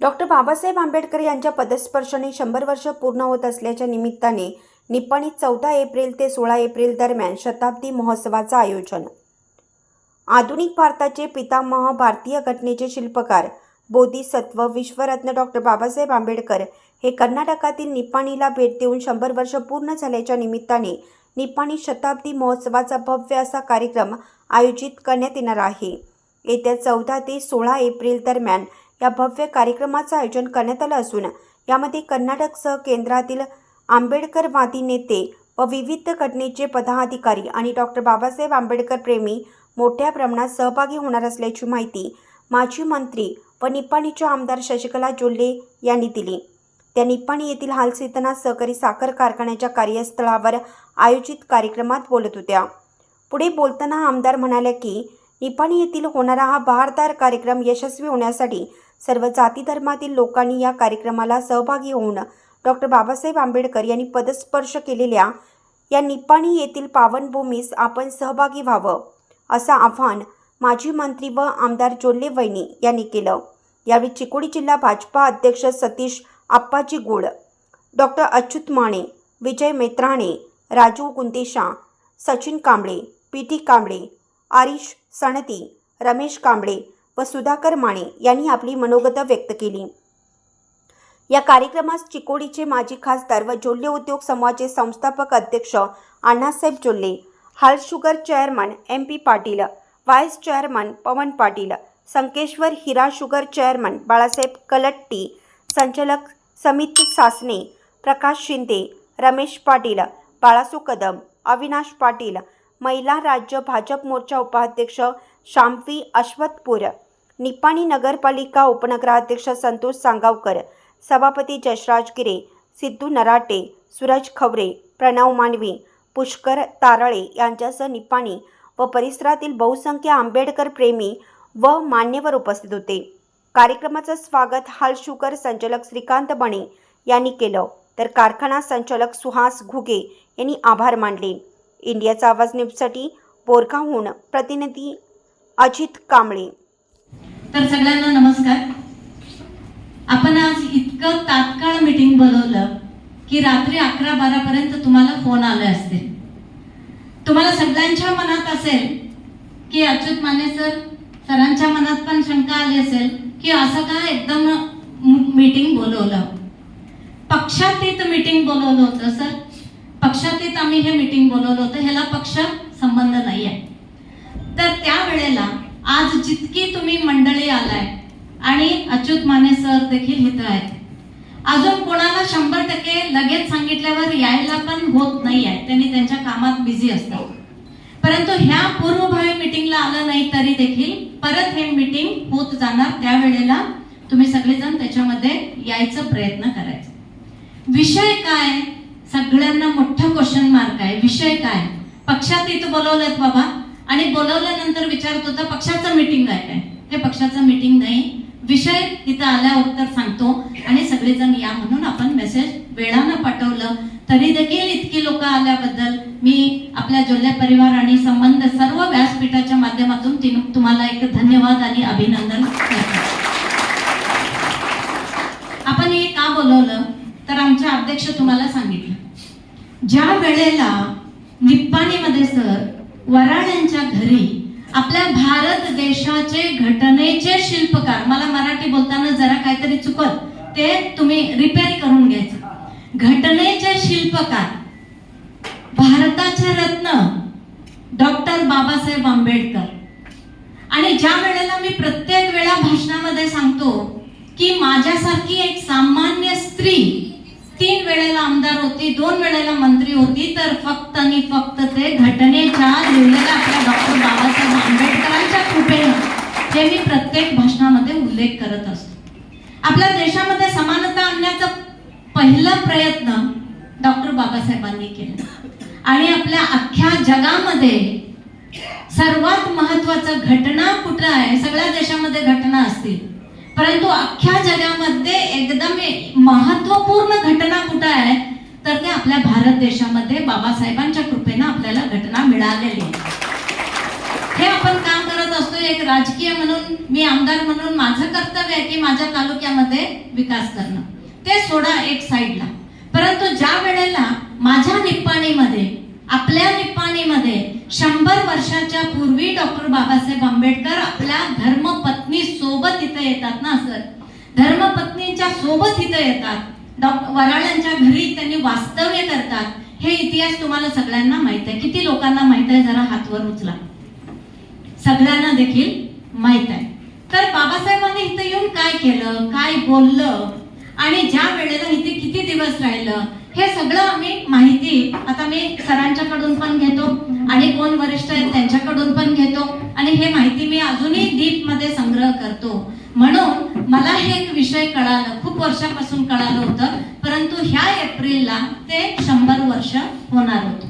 Doctor Babasaheb Ambedkar यांच्या पदस्पर्शाने शंभर वर्ष पूर्ण होत असल्याच्या निमित्ताने निप्पाणीत चौदा एप्रिल ते सोळा एप्रिल दरम्यान शताब्दी महोत्सवाचं आयोजन. आधुनिक भारताचे पितामह भारतीय घटनेचे शिल्पकार बोधिसत्व विश्वरत्न डॉक्टर बाबासाहेब आंबेडकर हे कर्नाटकातील निप्पाणीला भेट देऊन शंभर वर्ष पूर्ण झाल्याच्या निमित्ताने निप्पाणी शताब्दी महोत्सवाचा भव्य असा कार्यक्रम आयोजित करण्यात येणार आहे. येत्या चौदा ते सोळा एप्रिल दरम्यान या भव्य कार्यक्रमाचं आयोजन करण्यात आलं असून यामध्ये कर्नाटकसह केंद्रातील आंबेडकरवादी नेते व विविध घटनेचे पदाधिकारी आणि डॉक्टर बाबासाहेब आंबेडकर प्रेमी मोठ्या प्रमाणात सहभागी होणार असल्याची माहिती माजी मंत्री व निपाणीचे आमदार शशिकला जोल्ले यांनी दिली. त्या निपाणी येथील हालसेतना सहकारी साखर कारखान्याच्या कार्यस्थळावर आयोजित कार्यक्रमात बोलत होत्या. पुढे बोलताना आमदार म्हणाल्या की निपाणी येथील होणारा हा बहारदार कार्यक्रम यशस्वी होण्यासाठी सर्व जाती धर्मातील लोकांनी या कार्यक्रमाला सहभागी होऊन डॉक्टर बाबासाहेब आंबेडकर यांनी पदस्पर्श केलेल्या या निपाणी येथील पावनभूमीस आपण सहभागी व्हावं असं आव्हान माजी मंत्री व आमदार जोल्ले वैनी यांनी केलं. यावेळी चिकोडी जिल्हा भाजपा अध्यक्ष Satish Appaji Gul doctor Achyut Mane Vijay Metrane Raju Gundesha Sachin Kamble P T Kamble Arish Sanati Ramesh Kamble व सुधाकर माने यांनी आपली मनोगत व्यक्त केली. या कार्यक्रमास चिकोडीचे माजी खासदार व जोल्ले उद्योग समूहाचे संस्थापक अध्यक्ष Annasaheb Jolle Hal sugar chairman M P Patil vice chairman Pawan Patil Sankeshwar Hira sugar chairman Balasaheb Kalatti संचालक समित सासने प्रकाश शिंदे रमेश पाटील बाळासू कदम अविनाश पाटील महिला राज्य भाजप मोर्चा उपाध्यक्ष शामवी अश्वतपूर निपाणी नगरपालिका उपनगराध्यक्ष संतोष सांगावकर सभापती जशराज गिरे सिद्धू नराटे सूरज खवरे प्रणव मानवी पुष्कर तारळे यांच्यासह निपाणी व परिसरातील बहुसंख्य आंबेडकर प्रेमी व मान्यवर उपस्थित होते. कार्यक्रमाचं स्वागत हाल शुगर संचालक श्रीकांत बणे यांनी केलं. तर कारखाना संचालक सुहास घुगे यांनी आभार मानले. इंडियाचा आवाज न्यूजसाठी बोरगावहून प्रतिनिधी अजित कांबळे. तर सगळ्यांना नमस्कार. आपण आज इतकं तात्काळ मीटिंग बोलवलं की रात्री अकरा बारा पर्यंत तुम्हाला फोन आले असतील. तुम्हाला सगळ्यांच्या मनात असेल की अच्युत माने सर सरांच्या मनात पण शंका आली असेल की असं का एकदम मीटिंग बोलवलं? पक्षातीत मीटिंग बोलवलं होतं सर पक्षातीत आम्ही हे मीटिंग बोलवलं होतं. ह्याला पक्ष संबंध नाही आहे तर त्यावेळेला आज जितकी तुम्ही मंडळी आलाय आणि अच्युत माने सर देखील इथं आहेत. अजून कोणाला शंभर टक्के लगेच सांगितल्यावर यायला पण होत नाही आहे त्यांनी त्यांच्या कामात बिझी असतात. परंतु ह्या पूर्वभावी मिटिंगला आलं नाही तरी देखील परत हे मिटिंग होत जाणार त्यावेळेला तुम्ही सगळेजण त्याच्यामध्ये यायचा प्रयत्न करायचा. विषय काय? सगळ्यांना मोठा क्वेश्चन मार्क आहे. विषय काय? पक्षात इथं बोलवलेत बाबा. आणि बोलवल्यानंतर विचारत होता पक्षाचं मीटिंग आहे? काय ते पक्षाचं मीटिंग नाही. विषय तिथं आल्यावर तर सांगतो. आणि सगळेजण या म्हणून आपण मेसेज वेळानं पाठवलं. तरी देखील इतकी लोक आल्याबद्दल मी आपल्या जोल्ले परिवार आणि संबंध सर्व व्यासपीठाच्या माध्यमातून तिन- तुम्हाला एक धन्यवाद आणि अभिनंदन करतो. आपण हे का बोलवलं? तर आमच्या अध्यक्ष तुम्हाला सांगितलं. ज्या वेळेला निप्पाणीमध्ये सर वराड यांच्या घरी आपल्या भारत देशाचे घटनेचे शिल्पकार मला मराठी बोलताना जरा काहीतरी चुकत ते तुम्ही रिपेअर करून घ्यायचं. घटनेचे शिल्पकार भारताचे रत्न डॉक्टर बाबासाहेब आंबेडकर. आणि ज्या वेळेला मी प्रत्येक वेळा भाषणामध्ये सांगतो की माझ्यासारखी एक सामान्य स्त्री तीन वेळेला आमदार होती दोन वेळेला मंत्री होती तर फक्त आणि फक्त ते घटनेच्या लिहिलेल्या आपल्या डॉक्टर बाबासाहेब आंबेडकरांच्या कृपेनं हे मी प्रत्येक भाषणामध्ये उल्लेख करत असतो. आपल्या देशामध्ये समानता आणण्याचा पहिला प्रयत्न डॉक्टर बाबासाहेबांनी केला. आणि आपल्या अख्ख्या जगामध्ये सर्वात महत्वाचं घटना कुठं आहे? सगळ्या देशामध्ये घटना असतील. परंतु अख्ख्या जगामध्ये एकदम महत्त्वपूर्ण घटना कुठं आहे? तर ते आपल्या भारत देशामध्ये बाबासाहेबांच्या कृपेनं आपल्याला घटना मिळालेली आहे. हे आपण काम करत असतो? एक राजकीय म्हणून मी आमदार म्हणून माझं कर्तव्य आहे की माझ्या तालुक्यामध्ये विकास करणं. ते सोडा एक साईडला परंतु ज्या वेळेला माझ्या निप्पाणीमध्ये आपल्या निपाणीमध्ये शंभर वर्षाच्या पूर्वी डॉक्टर बाबासाहेब आंबेडकर आपल्या धर्मपत्नी सोबत इथं येतात ना सर? धर्मपत्नींच्या सोबत इथं येतात. डॉक्टर वराळ्यांच्या घरी त्यांनी वास्तव्य करतात. हे इतिहास तुम्हाला सगळ्यांना माहीत आहे. किती लोकांना माहीत आहे? जरा हातवर उचला. सगळ्यांना देखील माहीत आहे. तर बाबासाहेबांनी इथं येऊन काय केलं? काय बोललं? आणि ज्या वेळेला इथे किती दिवस राहिलं? हे सगळं आम्ही माहिती आता मी सरांच्याकडून पण घेतो आणि कोण वरिष्ठ आहेत त्यांच्याकडून पण घेतो. आणि हे माहिती मी अजूनही डीपमध्ये संग्रह करतो. म्हणून मला हे एक विषय कळालं खूप वर्षापासून कळालं होतं परंतु ह्या एप्रिलला ते शंभर वर्ष होणार होतं.